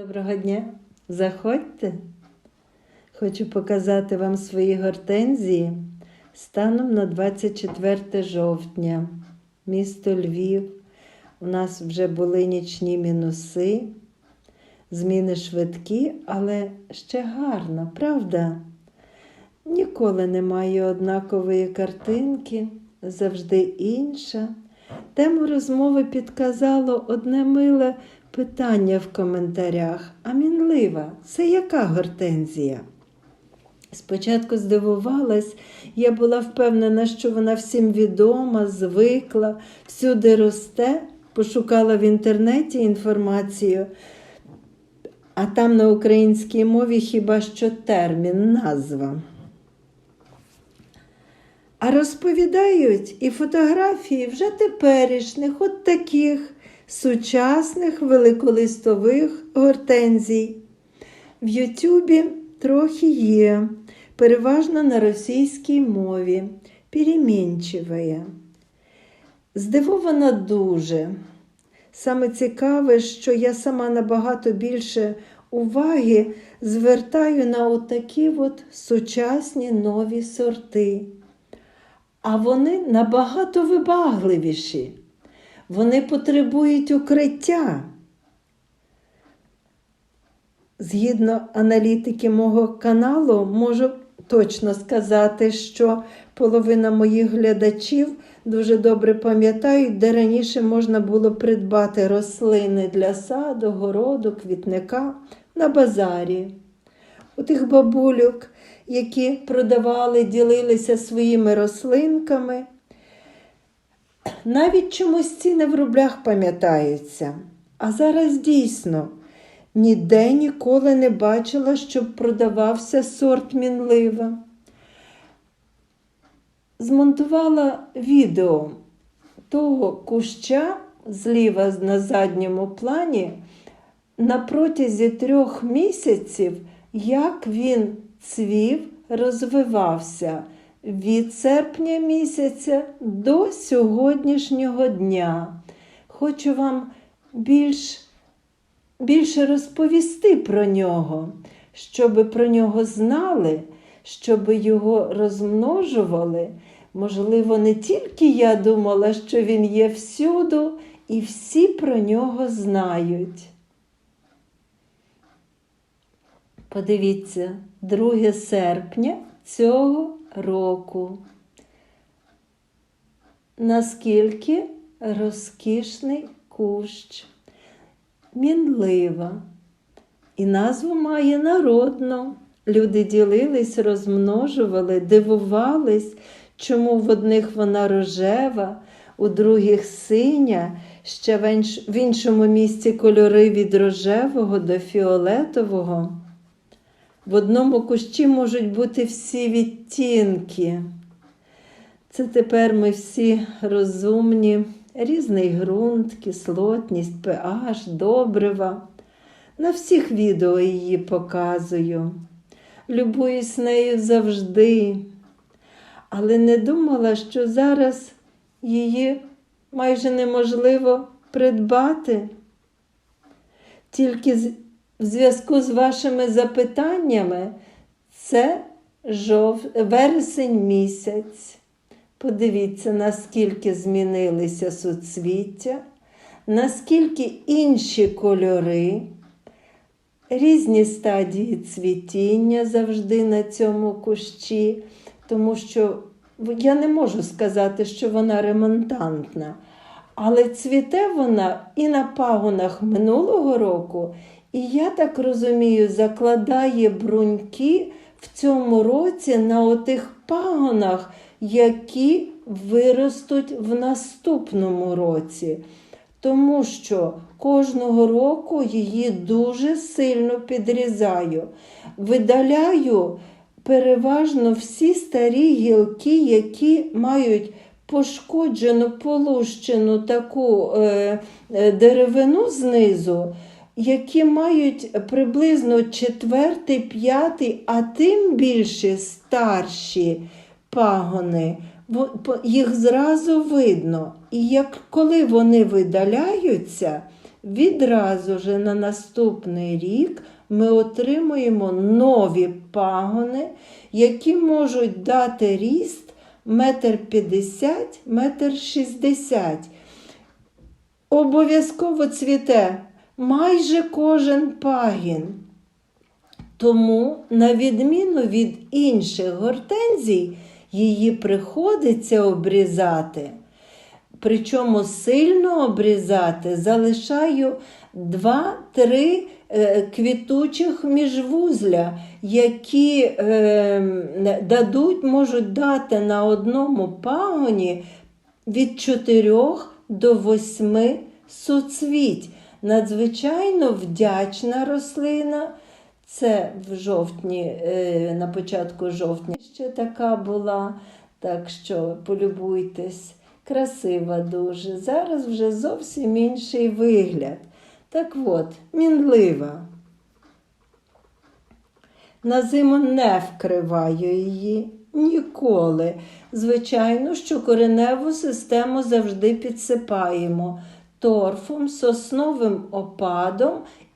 Доброго дня! Заходьте. Хочу показати вам свої гортензії станом на 24 жовтня. Місто Львів. У нас вже були нічні мінуси, зміни швидкі, але ще гарно, правда? Ніколи немає однакової картинки, завжди інша. Тему розмови підказало одне миле питання в коментарях. А мінлива, це яка гортензія? Спочатку здивувалась, я була впевнена, що вона всім відома, звикла, всюди росте, пошукала в інтернеті інформацію, а там на українській мові хіба що термін, назва. А розповідають і фотографії вже теперішніх, от таких сучасних великолистових гортензій. В Ютубі трохи є, переважно на російській мові, перемінчиває. Здивована дуже. Саме цікаве, що я сама набагато більше уваги звертаю на отакі от сучасні нові сорти. А вони набагато вибагливіші. Вони потребують укриття. Згідно аналітики мого каналу, можу точно сказати, що половина моїх глядачів дуже добре пам'ятають, де раніше можна було придбати рослини для саду, городу, квітника на базарі. У тих бабульок, які продавали, ділилися своїми рослинками. Навіть чомусь ціни в рублях пам'ятаються. А зараз дійсно ніде ніколи не бачила, щоб продавався сорт мінлива. Змонтувала відео того куща зліва на задньому плані на протязі трьох місяців, як він цвів, розвивався від серпня місяця до сьогоднішнього дня. Хочу вам більш, більше розповісти про нього, щоб про нього знали, щоб його розмножували. Можливо, не тільки я думала, що він є всюду, і всі про нього знають. Подивіться, 2 серпня цього року. Наскільки розкішний кущ, мінлива. І назву має народно. Люди ділились, розмножували, дивувались, чому в одних вона рожева, у других синя, ще в іншому місці кольори від рожевого до фіолетового. В одному кущі можуть бути всі відтінки. Це тепер ми всі розумні, різний ґрунт, кислотність, pH, добрива. На всіх відео її показую. Любуюсь нею завжди, але не думала, що зараз її майже неможливо придбати. Тільки з в зв'язку з вашими запитаннями це жов... вересень місяць. Подивіться, наскільки змінилися суцвіття, наскільки інші кольори, різні стадії цвітіння завжди на цьому кущі, тому що я не можу сказати, що вона ремонтантна. Але цвіте вона і на пагонах минулого року, і я так розумію, закладає бруньки в цьому році на отих пагонах, які виростуть в наступному році. Тому що кожного року її дуже сильно підрізаю. Видаляю переважно всі старі гілки, які мають пошкоджену, полущену таку е, е, деревину знизу які мають приблизно четвертий, п'ятий, а тим більше старші пагони, їх зразу видно. І як коли вони видаляються, відразу же на наступний рік ми отримуємо нові пагони, які можуть дати ріст метр п'ятдесят, метр шістдесят. Обов'язково цвіте майже кожен пагін. Тому, на відміну від інших гортензій, її приходиться обрізати. Причому сильно обрізати залишаю 2-3 е, квітучих міжвузля, які е, дадуть, можуть дати на одному пагоні від 4 до 8 суцвіть. Надзвичайно вдячна рослина. Це в жовтні, е, на початку жовтня ще така була, так що полюбуйтесь. Красива дуже. Зараз вже зовсім інший вигляд. Так от, мінлива. На зиму не вкриваю її ніколи. Звичайно, що кореневу систему завжди підсипаємо торфом, сосновим опадом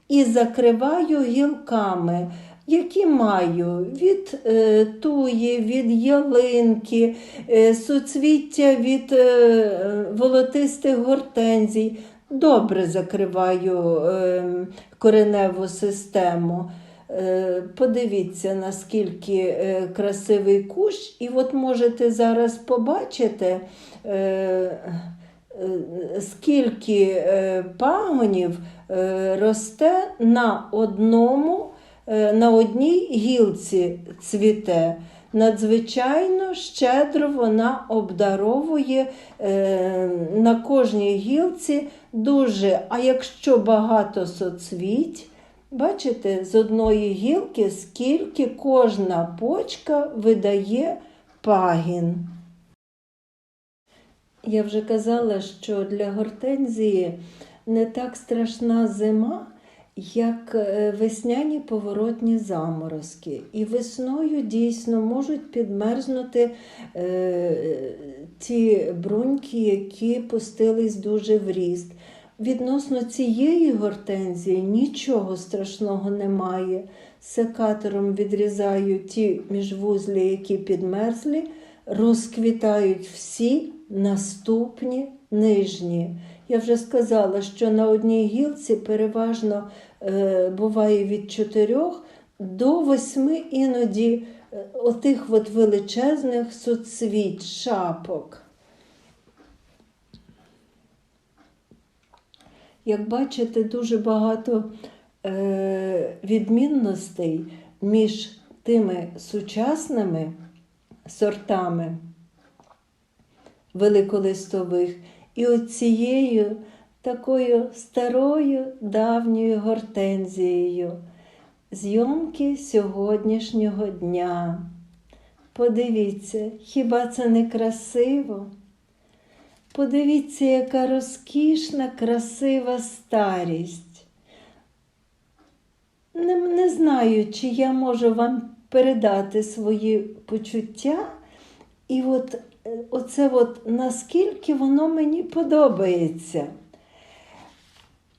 і закриваю гілками, які маю від е, туї, від ялинки, е, суцвіття від е, волотистих гортензій. Добре закриваю е, кореневу систему. Е, Подивіться, наскільки е, красивий кущ, і от можете зараз побачити. Е, скільки е, пагонів е, росте на одному, на одній гілці цвіте. Надзвичайно щедро вона обдаровує на кожній гілці дуже. А якщо багато соцвіть, бачите, з одної гілки, скільки кожна почка видає пагін. Я вже казала, що для гортензії не так страшна зима, як е, весняні поворотні заморозки. І весною дійсно можуть підмерзнути е, ті бруньки, які пустились дуже в ріст. Відносно цієї гортензії нічого страшного немає. Секатором відрізаю ті міжвузлі, які підмерзлі, розквітають всі наступні нижні. Я вже сказала, що на одній гілці переважно е, буває від 4 до 8 іноді е, отих от величезних суцвіт, шапок. Як бачите, дуже багато е, відмінностей між тими сучасними сортами великолистових і оцією такою старою давньою гортензією. Зйомки сьогоднішнього дня. Подивіться, хіба це не красиво? Подивіться, яка розкішна, красива старість. Не, не знаю, чи я можу вам передати свої почуття. І от оце от наскільки воно мені подобається.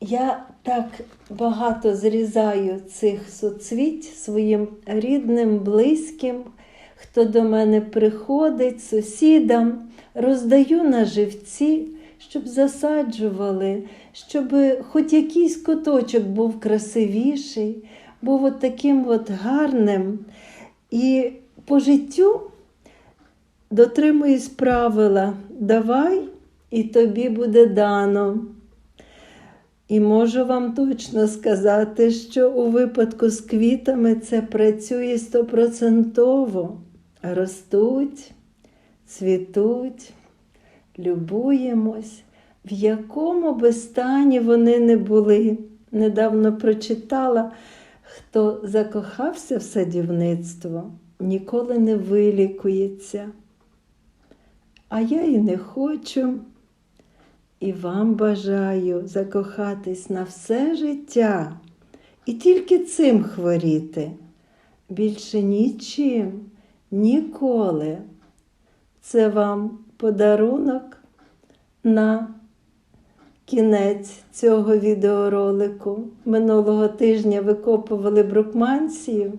Я так багато зрізаю цих соцвіть своїм рідним, близьким, хто до мене приходить, сусідам, роздаю на живці, щоб засаджували, щоб хоч якийсь куточок був красивіший, був от таким от гарним. І по життю дотримуюсь правила, давай і тобі буде дано. І можу вам точно сказати, що у випадку з квітами це працює стопроцентово. Ростуть, цвітуть, любуємось, в якому би стані вони не були. Недавно прочитала, хто закохався в садівництво, ніколи не вилікується а я і не хочу. І вам бажаю закохатись на все життя і тільки цим хворіти. Більше нічим, ніколи. Це вам подарунок на кінець цього відеоролику. Минулого тижня викопували брукманцію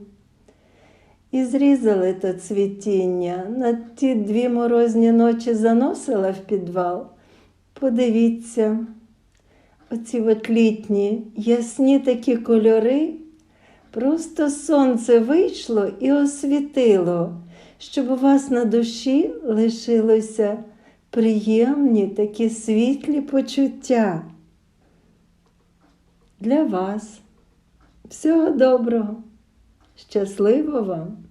і зрізали то цвітіння. На ті дві морозні ночі заносила в підвал. Подивіться, оці от літні, ясні такі кольори. Просто сонце вийшло і освітило, щоб у вас на душі лишилося приємні такі світлі почуття. Для вас. Всього доброго. Щасливо вам!